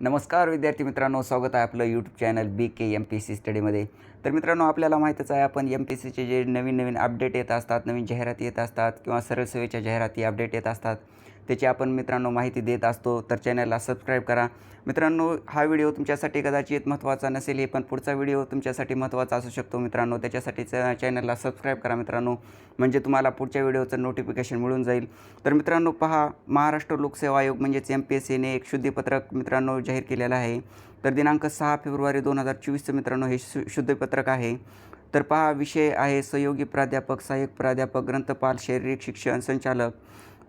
नमस्कार विद्यार्थी मित्रांनो स्वागत आहे आपलं YouTube channel B K M P C स्टडीमध्ये तर मित्रांनो आपल्याला माहीतच आहे आपण एम पी सीचे जे नवीन नवीन अपडेट येत असतात नवीन जाहिराती येत असतात किंवा सरळ सेवेच्या जाहिराती अपडेट येत असतात त्याची आपण मित्रांनो माहिती देत असतो तर चॅनलला सबस्क्राईब करा. मित्रांनो हा व्हिडिओ तुमच्यासाठी कदाचित महत्त्वाचा नसेल हे पण पुढचा व्हिडिओ तुमच्यासाठी महत्त्वाचा असू शकतो मित्रांनो. त्याच्यासाठी चॅनलला सबस्क्राईब करा मित्रांनो. म्हणजे तुम्हाला पुढच्या व्हिडिओचं नोटिफिकेशन मिळून जाईल. तर मित्रांनो पहा महाराष्ट्र लोकसेवा आयोग म्हणजेच एम पी एस सीने एक शुद्धीपत्रक मित्रांनो जाहीर केलेलं आहे. तर दिनांक सहा फेब्रुवारी दोन हजार चोवीसचं मित्रांनो हे शु शुद्धीपत्रक आहे. तर पहा विषय आहे सहयोगी प्राध्यापक सहाय्यक प्राध्यापक ग्रंथपाल शारीरिक शिक्षण संचालक.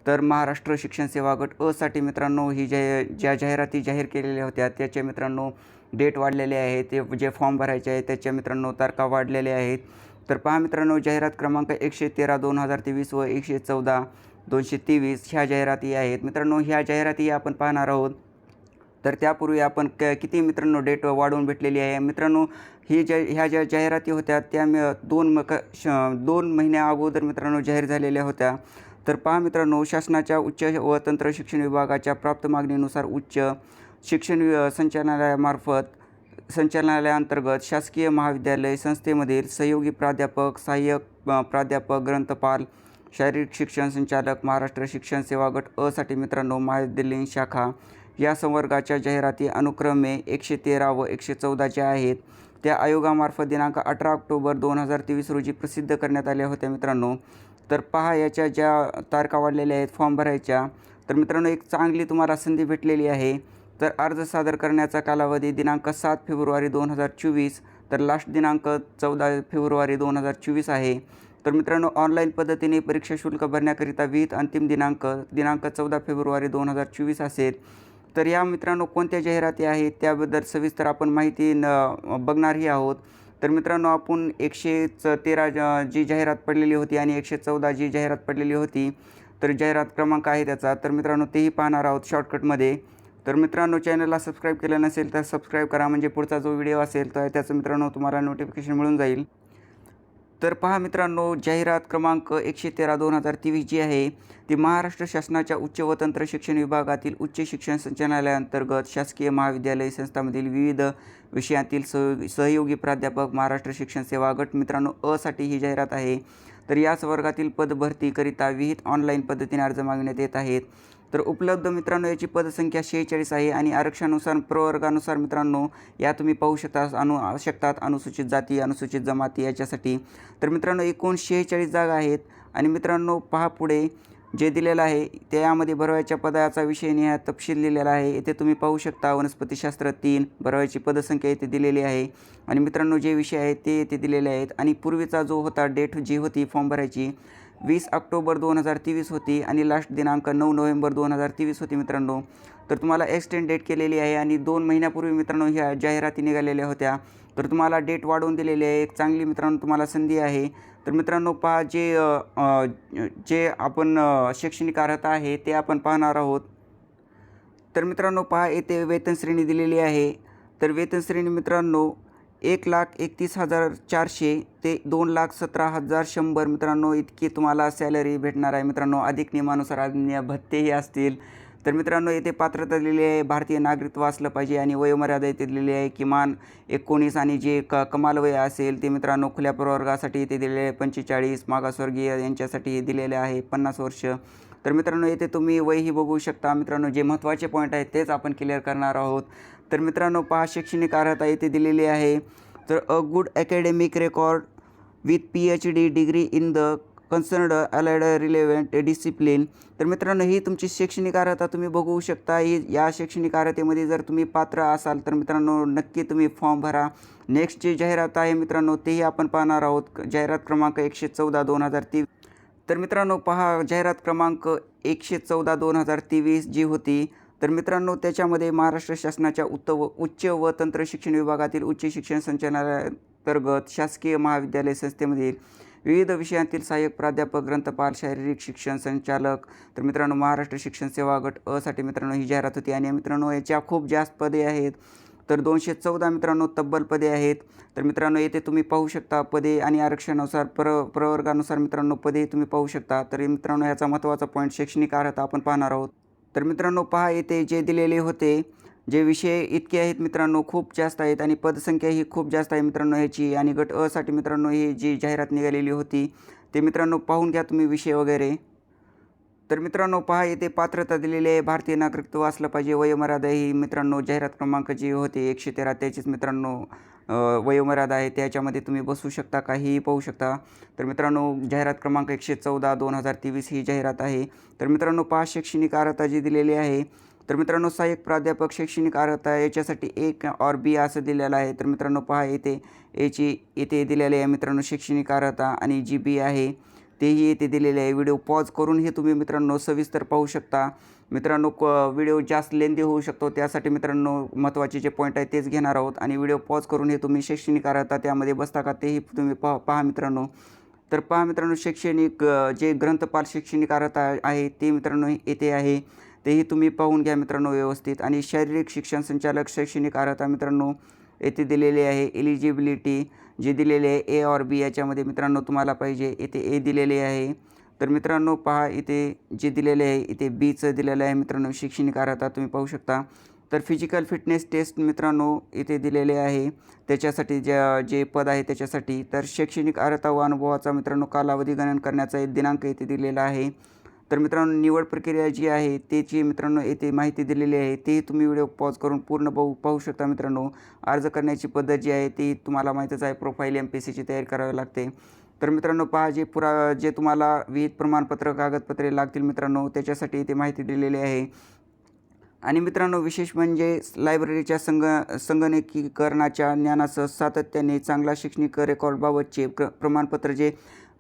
तर महाराष्ट्र शिक्षण सेवा गट असाठी मित्रांनो ही जे ज्या जाहिराती जाहीर केलेल्या होत्या त्याचे मित्रांनो डेट वाढलेले आहे ते जे फॉर्म भरायचे आहे त्याच्या मित्रांनो तारखा वाढलेल्या आहेत. तर पहा मित्रांनो जाहिरात क्रमांक एकशे तेरा दोन हजार तेवीस व एकशे चौदा दोनशे तेवीस ह्या जाहिराती आहेत. मित्रांनो ह्या जाहिराती आपण पाहणार आहोत. तर त्यापूर्वी आपण क किती मित्रांनो डेट वाढवून भेटलेली आहे. मित्रांनो ही ज्या ह्या ज्या जाहिराती होत्या त्या मी दोन म क श दोन महिन्या अगोदर मित्रांनो जाहीर झालेल्या होत्या. तर पहा मित्रांनो शासनाच्या उच्च व तंत्र शिक्षण विभागाच्या प्राप्त मागणीनुसार उच्च शिक्षण संचालनालयामार्फत संचालनालयाअंतर्गत शासकीय महाविद्यालय संस्थेमधील सहयोगी प्राध्यापक सहाय्यक प्राध्यापक ग्रंथपाल शारीरिक शिक्षण संचालक महाराष्ट्र शिक्षण सेवा गट असाठी मित्रांनो महाविद्यालयीन शाखा या संवर्गाच्या जाहिराती अनुक्रमे एकशे तेरा व एकशे चौदाच्या आहेत त्या आयोगामार्फत दिनांक अठरा ऑक्टोबर दोन हजार तेवीस रोजी प्रसिद्ध करण्यात आल्या होत्या मित्रांनो. तर पहा याच्या ज्या तारखा वाढलेल्या आहेत फॉर्म भरायच्या. तर मित्रांनो एक चांगली तुम्हाला संधी भेटलेली आहे. तर अर्ज सादर करण्याचा कालावधी दिनांक सात फेब्रुवारी दोन हजार चोवीस तर लास्ट दिनांक चौदा फेब्रुवारी दोन हजार चोवीस आहे. तर मित्रांनो ऑनलाईन पद्धतीने परीक्षा शुल्क भरण्याकरिता विहित अंतिम दिनांक दिनांक चौदा फेब्रुवारी दोन हजार चोवीस असेल. तर या मित्रांनो कोणत्या जाहिराती आहेत त्याबद्दल सविस्तर आपण माहिती न बघणारही आहोत. तर मित्रांनो आपण एकशे च तेरा जी जाहिरात पडलेली होती आणि एकशे चौदा जी जाहिरात पडलेली होती तर जाहिरात क्रमांक आहे त्याचा. तर मित्रांनो तेही पाहणार आहोत शॉर्टकटमध्ये तर मित्रांनो चॅनलला सबस्क्राईब केलं नसेल तर सबस्क्राईब करा म्हणजे पुढचा जो व्हिडिओ असेल तर त्याचं मित्रांनो तुम्हाला नोटिफिकेशन मिळून जाईल. तर पहा मित्रांनो जाहिरात क्रमांक एकशे तेरा दोन हजार तेवीस जी आहे ती महाराष्ट्र शासनाच्या उच्च व तंत्र शिक्षण विभागातील उच्च शिक्षण संचालनालयाअंतर्गत शासकीय महाविद्यालय संस्थांमधील विविध विषयातील सहयोगी सहयोगी प्राध्यापक महाराष्ट्र शिक्षण सेवा गट मित्रांनो असाठी ही जाहिरात आहे. तर याच वर्गातील पदभरतीकरिता विहित ऑनलाईन पद्धतीने अर्ज मागण्यात येत आहेत. तर उपलब्ध मित्रांनो याची पदसंख्या शेहेचाळीस आहे आणि आरक्षणानुसार प्रवर्गानुसार मित्रांनो या तुम्ही पाहू शकता अनु शकतात अनुसूचित जाती अनुसूचित जमाती याच्यासाठी. तर मित्रांनो एकूण शेहेचाळीस जागा आहेत आणि मित्रांनो पहा पुढे जे दिलेलं आहे त्यामध्ये भरवायच्या पदाचा विषय निहाय तपशील दिलेला आहे. येथे तुम्ही पाहू शकता वनस्पतीशास्त्र तीन भरवायची पदसंख्या येथे दिलेली आहे. आणि मित्रांनो जे विषय आहेत ते येथे दिलेले आहेत. आणि पूर्वीचा जो होता डेट जी होती फॉर्म भरायची वीस ऑक्टोबर दोन हजार तेवीस होती आणि लास्ट दिनांक नऊ नोव्हेंबर दोन हजार तेवीस होती मित्रांनो. तर तुम्हाला एक्सटेंड डेट केलेली आहे आणि दोन महिन्यापूर्वी मित्रांनो ह्या जाहिराती निघालेल्या होत्या. तर तुम्हाला डेट वाढवून दिलेली आहे. एक चांगली मित्रांनो तुम्हाला संधी आहे. तर मित्रांनो पहा जे जे आपण शैक्षणिक अर्हता आहे ते आपण पाहणार आहोत. तर मित्रांनो पहा येथे वेतन श्रेणी दिलेली आहे. तर वेतन श्रेणी मित्रांनो एक लाख एकतीस हजार चारशे ते दोन लाख सतरा हजार शंभर. मित्रांनो इतकी तुम्हाला सॅलरी भेटणार आहे. मित्रांनो अधिक नियमानुसार अन्य भत्तेही असतील. तर मित्रांनो येथे पात्रता दिलेली आहे. भारतीय नागरिकत्व असलं पाहिजे आणि वयोमर्यादा येथे दिलेली आहे. किमान एकोणीस आणि जे क कमाल वय असेल ते मित्रांनो खुल्या प्रवर्गासाठी येथे दिलेले आहे. पंचेचाळीस मागासवर्गीय यांच्यासाठी दिलेले आहे. पन्नास वर्ष तर मित्रांनो येथे तुम्ही वयही बघू शकता. मित्रांनो जे महत्त्वाचे पॉईंट आहेत तेच आपण क्लिअर करणार आहोत. तर मित्रांनो पहा शैक्षणिक अर्हता येथे दिलेली आहे. तर a good academic record with P H D degree in the concerned allied relevant discipline तर मित्रांनो ही तुमची शैक्षणिक अर्हता तुम्ही बघू शकता. ही या शैक्षणिक अर्हतेमध्ये जर तुम्ही पात्र असाल तर मित्रांनो नक्की तुम्ही फॉर्म भरा. नेक्स्ट जी जाहिरात आहे मित्रांनो तेही आपण पाहणार आहोत. जाहिरात क्रमांक एकशे चौदा दोन हजार तेवीस. तर मित्रांनो पहा जाहिरात क्रमांक एकशे चौदा दोन हजार तेवीस जी होती. तर मित्रांनो त्याच्यामध्ये महाराष्ट्र शासनाच्या उत्त व उच्च व तंत्र शिक्षण विभागातील उच्च शिक्षण संचालनालयाअंतर्गत शासकीय महाविद्यालय संस्थेमधील विविध विषयांतील सहाय्यक प्राध्यापक ग्रंथपाल शारीरिक शिक्षण संचालक तर मित्रांनो महाराष्ट्र शिक्षण सेवा गट असाठी मित्रांनो ही जाहिरात होती. आणि मित्रांनो याच्या खूप जास्त पदे आहेत. तर दोनशे चौदा मित्रांनो तब्बल पदे आहेत. तर मित्रांनो येथे तुम्ही पाहू शकता पदे आणि आरक्षणानुसार प्र प्रवर्गानुसार मित्रांनो पदे तुम्ही पाहू शकता. तर मित्रांनो ह्याचा महत्त्वाचा पॉईंट शैक्षणिक अर्हता आपण पाहणार आहोत. तर मित्रांनो पहा येथे जे दिलेले होते जे विषय इतके आहेत मित्रांनो खूप जास्त आहेत आणि पदसंख्या ही खूप जास्त आहे मित्रांनो ह्याची आणि गट असाठी मित्रांनो ही जी जाहिरात निघालेली होती ते मित्रांनो पाहून घ्या तुम्ही विषय वगैरे. तर मित्रांनो पहा येथे पात्रता दिलेली आहे. भारतीय नागरिकत्व असलं पाहिजे. वयोमर्यादा ही मित्रांनो जाहिरात क्रमांक जी होती एकशे तेरा. त्याचीच मित्रांनो वयोमर्यादा आहे. त्याच्यामध्ये तुम्ही बसू शकता काहीही पाहू शकता. तर मित्रांनो जाहिरात क्रमांक एकशे चौदा दोन हजार तेवीस ही जाहिरात आहे. तर मित्रांनो पहा शैक्षणिक अर्हता जी दिलेली आहे. तर मित्रांनो सहाय्यक प्राध्यापक शैक्षणिक अर्हता याच्यासाठी एक और बी असं दिलेलं आहे. तर मित्रांनो पहा येथे याची येथे दिलेली आहे मित्रांनो शैक्षणिक अर्हता आणि जी बी आहे. तेही येथे दिलेले आहे. व्हिडिओ पॉज करून हे तुम्ही मित्रांनो सविस्तर पाहू शकता. मित्रांनो क व्हिडिओ जास्त लेंदी होऊ शकतो. त्यासाठी मित्रांनो महत्त्वाचे जे पॉईंट आहे तेच घेणार आहोत. आणि व्हिडिओ पॉज करून हे तुम्ही शैक्षणिक अर्हता त्यामध्ये बसता का तेही तुम्ही पहा पहा मित्रांनो. तर पहा मित्रांनो शैक्षणिक जे ग्रंथपाल शैक्षणिक अर्हता आहे ते मित्रांनो येथे आहे. तेही तुम्ही पाहून घ्या मित्रांनो व्यवस्थित. आणि शारीरिक शिक्षण संचालक शैक्षणिक अर्हता मित्रांनो येथे दिलेले आहे. एलिजिबिलिटी जे दिलेले आहे ए और बी याच्यामध्ये मित्रांनो तुम्हाला पाहिजे. येथे ए दिलेले आहे. तर मित्रांनो पहा इथे जे दिलेले आहे इथे बीचं दिलेलं आहे मित्रांनो. शैक्षणिक अर्हता तुम्ही पाहू शकता. तर फिजिकल फिटनेस टेस्ट मित्रांनो इथे दिलेले आहे. त्याच्यासाठी ज्या जे पद आहे त्याच्यासाठी. तर शैक्षणिक अर्हता व अनुभवाचा मित्रांनो कालावधी गणन करण्याचा एक दिनांक इथे दिलेला आहे. तर मित्रांनो निवड प्रक्रिया जी आहे त्याची मित्रांनो येथे माहिती दिलेली आहे ते तुम्ही व्हिडिओ पॉज करून पूर्ण पाहू पाहू शकता मित्रांनो. अर्ज करण्याची पद्धत जी आहे ती तुम्हाला माहीतच आहे. प्रोफाईल एम पी सीची तयारी करावी लागते. तर मित्रांनो पहा जे पुरा जे तुम्हाला विहित प्रमाणपत्र कागदपत्रे लागतील मित्रांनो त्याच्यासाठी इथे माहिती दिलेली आहे. आणि मित्रांनो विशेष म्हणजे लायब्ररीच्या संग संगणकीकरणाच्या ज्ञानासह सातत्याने चांगला शैक्षणिक रेकॉर्डबाबतचे प्र प्रमाणपत्र जे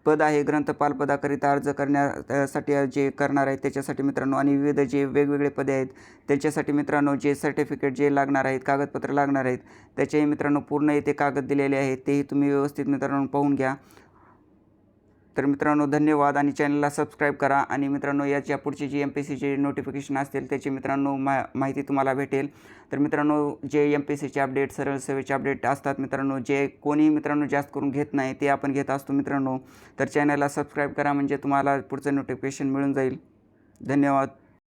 पद आहे ग्रंथपाल पदाकरिता अर्ज करण्यासाठी जे करणार आहेत त्याच्यासाठी मित्रांनो आणि विविध जे वेगवेगळे पदे आहेत त्याच्यासाठी मित्रांनो जे सर्टिफिकेट जे लागणार आहेत कागदपत्र लागणार आहेत त्याचेही मित्रांनो पूर्ण येथे कागद दिलेले आहेत तेही तुम्ही व्यवस्थित मित्रांनो पाहून घ्या. तर मित्रांनो धन्यवाद आणि चॅनलला सबस्क्राईब करा. आणि मित्रांनो याच्या पुढची जी एम पी सीचे नोटिफिकेशन असतील त्याची मित्रांनो मा माहिती तुम्हाला भेटेल. तर मित्रांनो जे एम पी सीचे अपडेट सरळ सेवेचे अपडेट असतात मित्रांनो जे कोणी मित्रांनो जास्त करून घेत नाही ते आपण घेत असतो मित्रांनो. तर चॅनलला सबस्क्राईब करा म्हणजे तुम्हाला पुढचं नोटिफिकेशन मिळून जाईल. धन्यवाद.